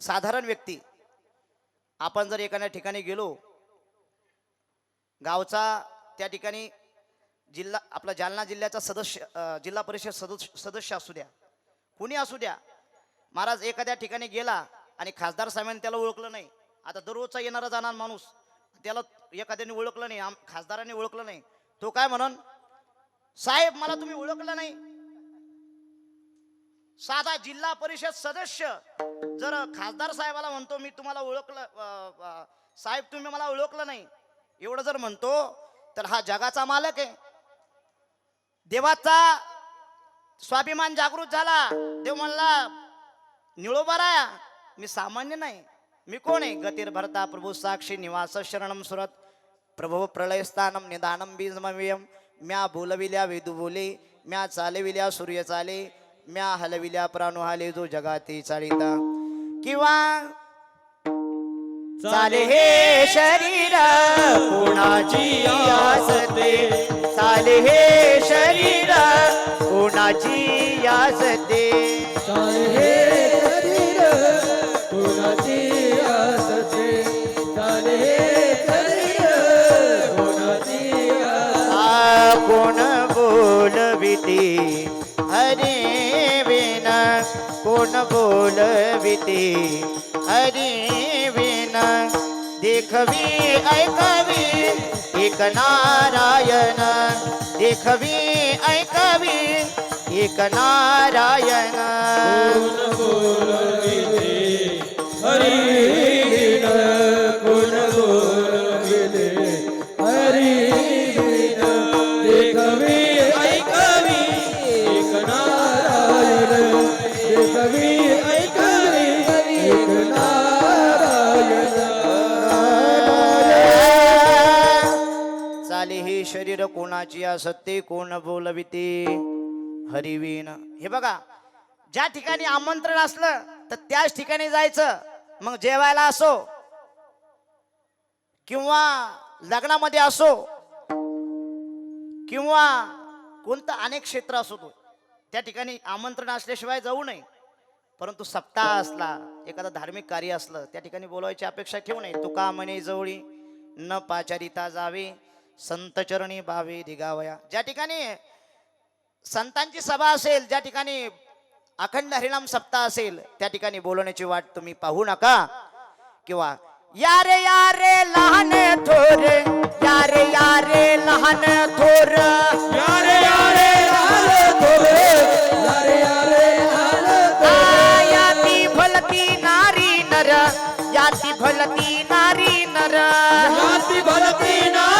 साधारण व्यक्ती. आपण जर एखाद्या ठिकाणी गेलो गावचा त्या ठिकाणी जिल्हा आपला जालना जिल्ह्याचा सदस्य जिल्हा परिषद सदस्य सदस्य असू द्या कुणी असू द्या महाराज एखाद्या ठिकाणी गेला आणि खासदार साहेबांनी त्याला ओळखलं नाही आता दररोजचा येणारा जाणार माणूस त्याला एखाद्याने ओळखलं नाही आम खासदारांनी ओळखलं नाही तो काय म्हणून साहेब मला तुम्ही ओळखलं नाही. साधा जिल्हा परिषद सदस्य. जर खासदार साहेबाला म्हणतो मी तुम्हाला ओळखलं साहेब तुम्ही मला ओळखलं नाही. एवढं जर म्हणतो तर हा जगाचा मालक आहे. देवाचा स्वाभिमान जागृत झाला. देव म्हणला निळोबाराया मी सामान्य नाही. मी कोण आहे? गतीर भरता प्रभू साक्षी निवास शरणम सुरत. प्रभू प्रलय स्थानम निदानम बीजमव्यम म्या बोलविल्या वेदू बोले म्या चालविल्या सूर्य चाले. म्या हलविल्या प्राणू हाले जो जगाती चालिता किंवा चाले हे शरीर कोणाची आसते? चाले हे शरीर कोणाची आसते? चाले हे शरीर कोणाची असते चाले हे शरीर कोणाची असते कोण बोलविते? कोण बोलविते हरे विना देखवी ऐकवी एक नारायण देखवी ऐकवी एक नारायण हरी चाले हे शरीर कोणाची असते कोण बोलविते? हरिवीन हे बघा ज्या ठिकाणी आमंत्रण असलं तर त्याच ठिकाणी जायचं. मग जेवायला असो किंवा लग्नामध्ये असो किंवा कोणतं अनेक क्षेत्र असो तो त्या ठिकाणी आमंत्रण असल्याशिवाय जाऊ नये. परंतु सप्ताह असला एखादं धार्मिक कार्य असलं त्या ठिकाणी बोलायची अपेक्षा ठेवू नये. तुका म्हणे जवळी न पाचारिता जावे संत चरणी भावे दिगावया. ज्या ठिकाणी संतांची सभा असेल ज्या ठिकाणी अखंड हरिनाम सप्ताह असेल त्या ठिकाणी बोलवण्याची वाट तुम्ही पाहू नका. किंवा यारे यारे लहान थोर या रे लहान थोर नारी भलती नारी नर. जाती भलती नारी